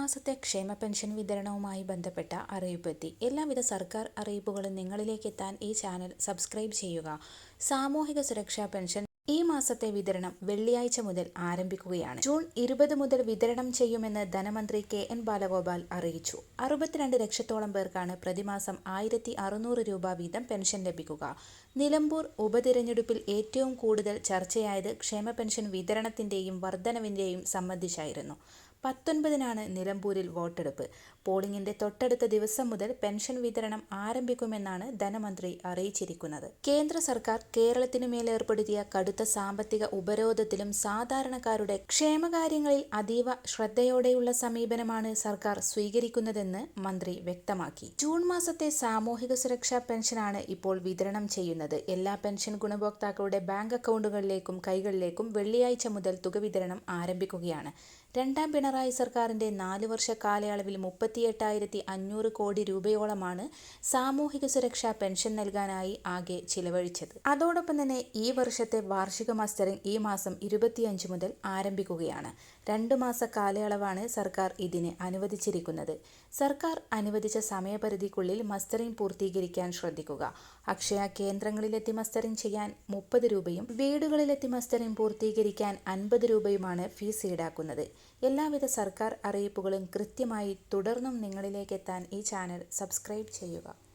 മാസത്തെ ക്ഷേമ പെൻഷൻ വിതരണവുമായി ബന്ധപ്പെട്ട അറിയിപ്പെത്തി. എല്ലാവിധ സർക്കാർ അറിയിപ്പുകളും നിങ്ങളിലേക്ക് എത്താൻ ഈ ചാനൽ സബ്സ്ക്രൈബ് ചെയ്യുക. സാമൂഹിക സുരക്ഷാ പെൻഷൻ ഈ മാസത്തെ വിതരണം വെള്ളിയാഴ്ച മുതൽ ആരംഭിക്കുകയാണ്. ജൂൺ ഇരുപത് മുതൽ വിതരണം ചെയ്യുമെന്ന് ധനമന്ത്രി കെ എൻ ബാലഗോപാൽ അറിയിച്ചു. അറുപത്തിരണ്ട് ലക്ഷത്തോളം പേർക്കാണ് പ്രതിമാസം ആയിരത്തി അറുന്നൂറ് രൂപ വീതം പെൻഷൻ ലഭിക്കുക. നിലമ്പൂർ ഉപതിരഞ്ഞെടുപ്പിൽ ഏറ്റവും കൂടുതൽ ചർച്ചയായത് ക്ഷേമ പെൻഷൻ വിതരണത്തിന്റെയും വർധനവിന്റെയും സംബന്ധിച്ചായിരുന്നു. പത്തൊൻപതിനാണ് നിലമ്പൂരിൽ വോട്ടെടുപ്പ്. പോളിംഗിന്റെ തൊട്ടടുത്ത ദിവസം മുതൽ പെൻഷൻ വിതരണം ആരംഭിക്കുമെന്നാണ് ധനമന്ത്രി അറിയിച്ചിരിക്കുന്നത്. കേന്ദ്ര സർക്കാർ കേരളത്തിനു ഏർപ്പെടുത്തിയ കടുത്ത സാമ്പത്തിക ഉപരോധത്തിലും സാധാരണക്കാരുടെ ക്ഷേമകാര്യങ്ങളിൽ അതീവ ശ്രദ്ധയോടെയുള്ള സമീപനമാണ് സർക്കാർ സ്വീകരിക്കുന്നതെന്ന് മന്ത്രി വ്യക്തമാക്കി. ജൂൺ മാസത്തെ സാമൂഹിക സുരക്ഷാ പെൻഷനാണ് ഇപ്പോൾ വിതരണം ചെയ്യുന്നത്. എല്ലാ പെൻഷൻ ഗുണഭോക്താക്കളുടെ ബാങ്ക് അക്കൗണ്ടുകളിലേക്കും കൈകളിലേക്കും വെള്ളിയാഴ്ച മുതൽ തുക വിതരണം ആരംഭിക്കുകയാണ്. രണ്ടാം പിണറായി സർക്കാരിന്റെ നാല് വർഷ കാലയളവിൽ മുപ്പത്തിയെട്ടായിരത്തി അഞ്ഞൂറ് കോടി രൂപയോളമാണ് സാമൂഹിക സുരക്ഷാ പെൻഷൻ നൽകാനായി ആകെ ചിലവഴിച്ചത്. അതോടൊപ്പം തന്നെ ഈ വർഷത്തെ വാർഷിക മസ്റ്ററിംഗ് ഈ മാസം ഇരുപത്തിയഞ്ച് മുതൽ ആരംഭിക്കുകയാണ്. രണ്ടു മാസ കാലയളവാണ് സർക്കാർ ഇതിന് അനുവദിച്ചിരിക്കുന്നത്. സർക്കാർ അനുവദിച്ച സമയപരിധിക്കുള്ളിൽ മസ്റ്ററിംഗ് പൂർത്തീകരിക്കാൻ ശ്രദ്ധിക്കുക. അക്ഷയ കേന്ദ്രങ്ങളിലെത്തി മസ്റ്ററിംഗ് ചെയ്യാൻ മുപ്പത് രൂപയും വീടുകളിലെത്തി മസ്റ്ററിംഗ് പൂർത്തീകരിക്കാൻ അൻപത് രൂപയുമാണ് ഫീസ് ഈടാക്കുന്നത്. എല്ലാവിധ സർക്കാർ അറിയിപ്പുകളും കൃത്യമായി തുടർന്നും നിങ്ങളിലേക്കെത്താൻ ഈ ചാനൽ സബ്സ്ക്രൈബ് ചെയ്യുക.